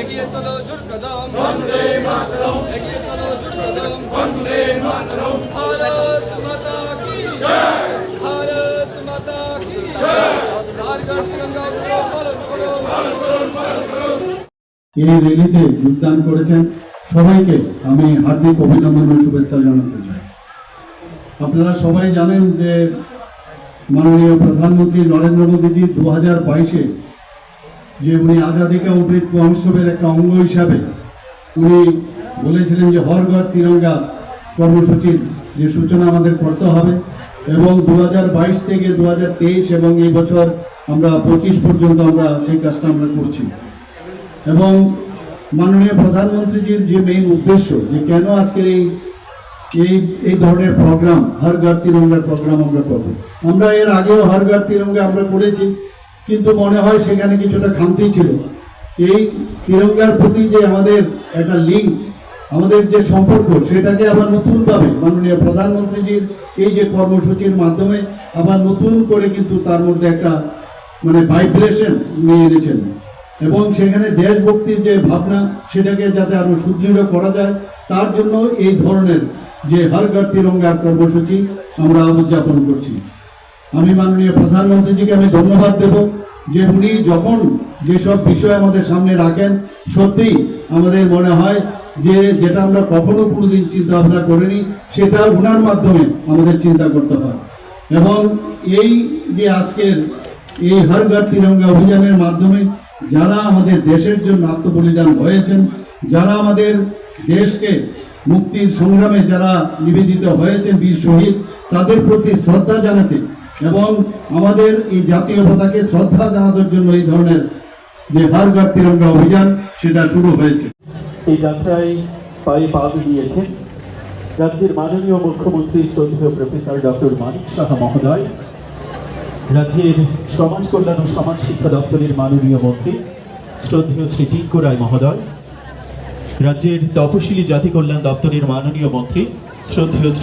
এগিয়ে চলো জোর কদম। বন্দে মাতরম। এগিয়ে চলো জোর কদম। বন্দে মাতরম। ভারত মাতা কি জয়। ভারত মাতা কি জয়। আর গণতন্ত্র উৎসব পালন করো। এই র্যালিতে যোগদান করেছেন। সবাইকে আমি হার্দিক অভিনন্দন ও শুভেচ্ছা জানাতে চাই। আপনারা সবাই জানেন যে মাননীয় প্রধানমন্ত্রী নরেন্দ্র মোদীজি দু হাজার বাইশে যে উনি আজাদিকা অমৃত মহোৎসবের একটা অঙ্গ হিসাবে উনি বলেছিলেন যে হর ঘর তিরঙ্গা কর্মসূচির যে সূচনা আমাদের করতে হবে এবং দু হাজার বাইশ থেকে দু হাজার তেইশ এবং এই বছর আমরা পঁচিশ পর্যন্ত আমরা সেই কাজটা আমরা করছি। এবং মাননীয় প্রধানমন্ত্রীজির যে মেইন উদ্দেশ্য যে কেন আজকের এই এই এই ধরনের প্রোগ্রাম হর ঘর তিরঙ্গার প্রোগ্রাম আমরা করব। আমরা এর আগেও হর ঘর তিরঙ্গা আমরা করেছি। কিন্তু মনে হয় সেখানে কিছুটা খামতি ছিল। এই তিরঙ্গার প্রতি যে আমাদের একটা লিঙ্ক আমাদের যে সম্পর্ক, সেটাকে আবার নতুনভাবে মাননীয় প্রধানমন্ত্রীজির এই যে কর্মসূচির মাধ্যমে আবার নতুন করে কিন্তু তার মধ্যে একটা মানে ভাইব্রেশন নিয়ে এনেছেন। এবং সেখানে দেশভক্তির যে ভাবনা, সেটাকে যাতে আরও সুদৃঢ় করা যায়, তার জন্য এই ধরনের যে হর ঘর তিরঙ্গার কর্মসূচি আমরা উদযাপন করছি। আমি মাননীয় প্রধানমন্ত্রীজিকে আমি ধন্যবাদ দেব যে উনি যখন যেসব বিষয় আমাদের সামনে রাখেন, সত্যি আমাদের মনে হয় যে যেটা আমরা কখনো কোনোদিন চিন্তা ভাবনা করিনি, সেটা ওনার মাধ্যমে আমাদের চিন্তা করতে হয়। এবং এই যে আজকের এই হর ঘর তিরঙ্গা অভিযানের মাধ্যমে যারা আমাদের দেশের জন্য আত্মবলিদান হয়েছেন, যারা আমাদের দেশকে মুক্তির সংগ্রামে যারা নিবেদিত হয়েছেন বীর শহীদ, তাদের প্রতি শ্রদ্ধা জানাতে এবং আমাদের এই জাতীয় পতাকে শ্রদ্ধা জানানোর জন্য এই ধরনের যে হর ঘর তিরঙ্গা অভিযান, সেটা শুরু হয়েছে। এই যাত্রায় পায়ে পা দিয়েছেন রাজ্যের মাননীয় মুখ্যমন্ত্রী শ্রদ্ধেয় প্রফেসর ডক্টর মানিক সাহা মহোদয়, রাজ্যের সমাজ কল্যাণ ও সমাজ শিক্ষা দপ্তরের মাননীয় মন্ত্রী শ্রদ্ধেয় শ্রী টিঙ্কু রায় মহোদয়, রাজ্যের তপশিলি জাতি কল্যাণ দপ্তরের মাননীয় মন্ত্রী শ্রদ্ধেয় শ্রী